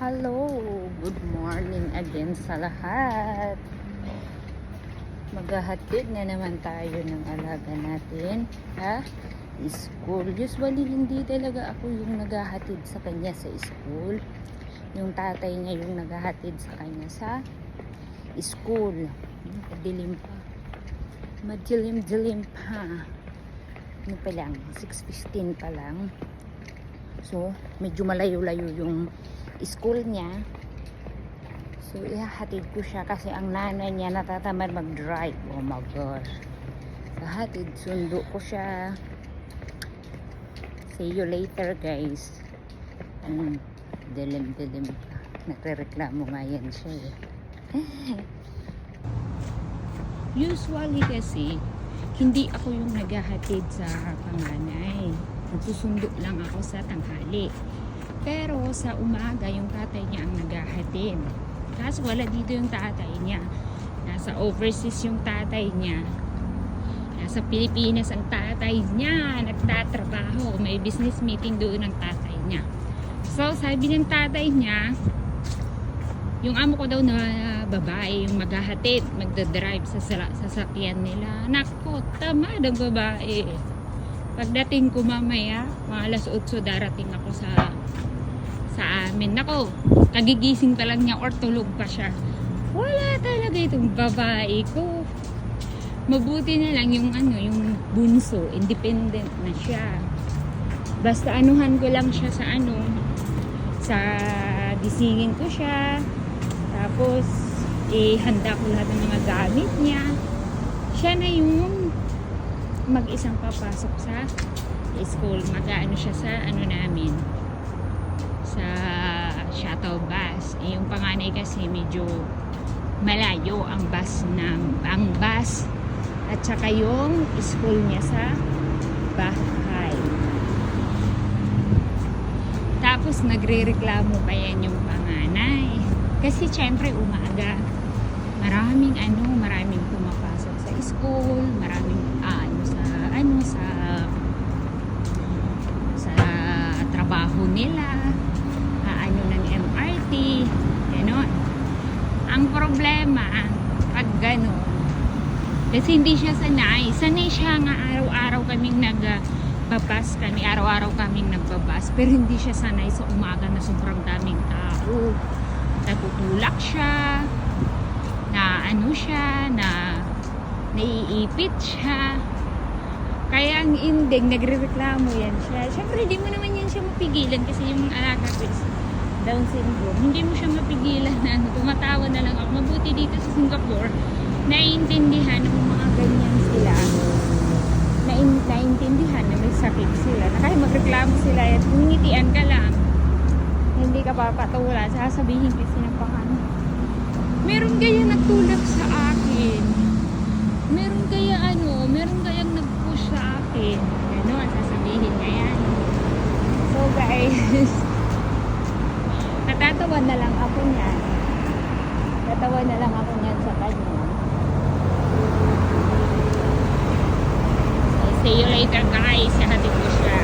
Hello! Good morning again sa lahat. Maghahatid na naman tayo ng alaga natin. Ha? School. Usually, hindi talaga ako yung naghahatid sa kanya sa school. Yung tatay niya yung naghahatid sa kanya sa school. Madilim pa. Madilim-dilim pa. Ano pa lang? 6.15 pa lang. So, medyo malayo-layo yung school niya. So, ihahatid ko siya kasi ang nanay niya natatamad mag-drive. Oh my gosh. Ihahatid, sundo ko siya. See you later, guys. Anong dilim-dilim pa. Nagre-reklamo nga yan siya eh. Usually kasi, hindi ako yung naghahatid sa panganay. Nagsusundo lang ako sa tanghali. Pero sa umaga, yung tatay niya ang naghahatid. Kaso wala dito yung tatay niya. Nasa overseas yung tatay niya. Nasa Pilipinas ang tatay niya. Nagtatrabaho. May business meeting doon ng tatay niya. So, sabi ng tatay niya, yung amo ko daw na babae, yung maghahatid, magdadrive sa sasakyan nila. Nako, tamad ang babae. Pagdating ko mamaya, mga alas 8 darating ako sa sa amin. Nako, kagigising pa lang niya or tulog pa siya. Wala talaga itong babae ko. Mabuti na lang yung ano, yung bunso, independent na siya. Basta anuhan ko lang siya sa ano, sa gisingin ko siya. Tapos, ihanda ko lahat ng mga gamit niya. Siya na yung mag-isang papasok sa school. Mag-ano siya sa ano namin, shuttle bus. Eh, yung panganay kasi medyo malayo ang bus ng ang bus at saka yung school niya sa bahay. Tapos nagre-reklamo pa yan yung panganay. Kasi syempre umaga, maraming ano, maraming pumapasok sa school, maraming ah, ano sa ano sa sa trabaho nila, ah, ano ng MRT, gano'n. Ang problema, pag gano'n, kasi hindi siya sanay. Sanay siya nga araw-araw kaming nag babas kami, araw-araw kaming nagbabas. Pero hindi siya sanay sa umaga na sobrang daming tao. Nagutulak siya, na ano siya, na naiipit siya. Kaya ang inding, nagre-reklamo yan siya. Siyempre, hindi mo naman yan siya mapigilan kasi yung alaga ko Down syndrome. Hindi mo siya mapigilan na ano, tumatawa na lang ako. Mabuti dito sa Singapore, naiintindihan ng mga ganyan sila. Nain, naiintindihan na may sakit sila. Na kahit magreklamo sila at ngingitian ka lang, hindi ka papatulan. Sasabihin kasi ng pangano. Meron kaya nagtulak sa akin. Meron kaya ano, meron kayang nag-push sa akin. Ano, sasabihin niya yan. So guys, natatawa na lang ako niyan. Natawa na lang ako niyan sa kanya. See you later guys. Hatid ko siya.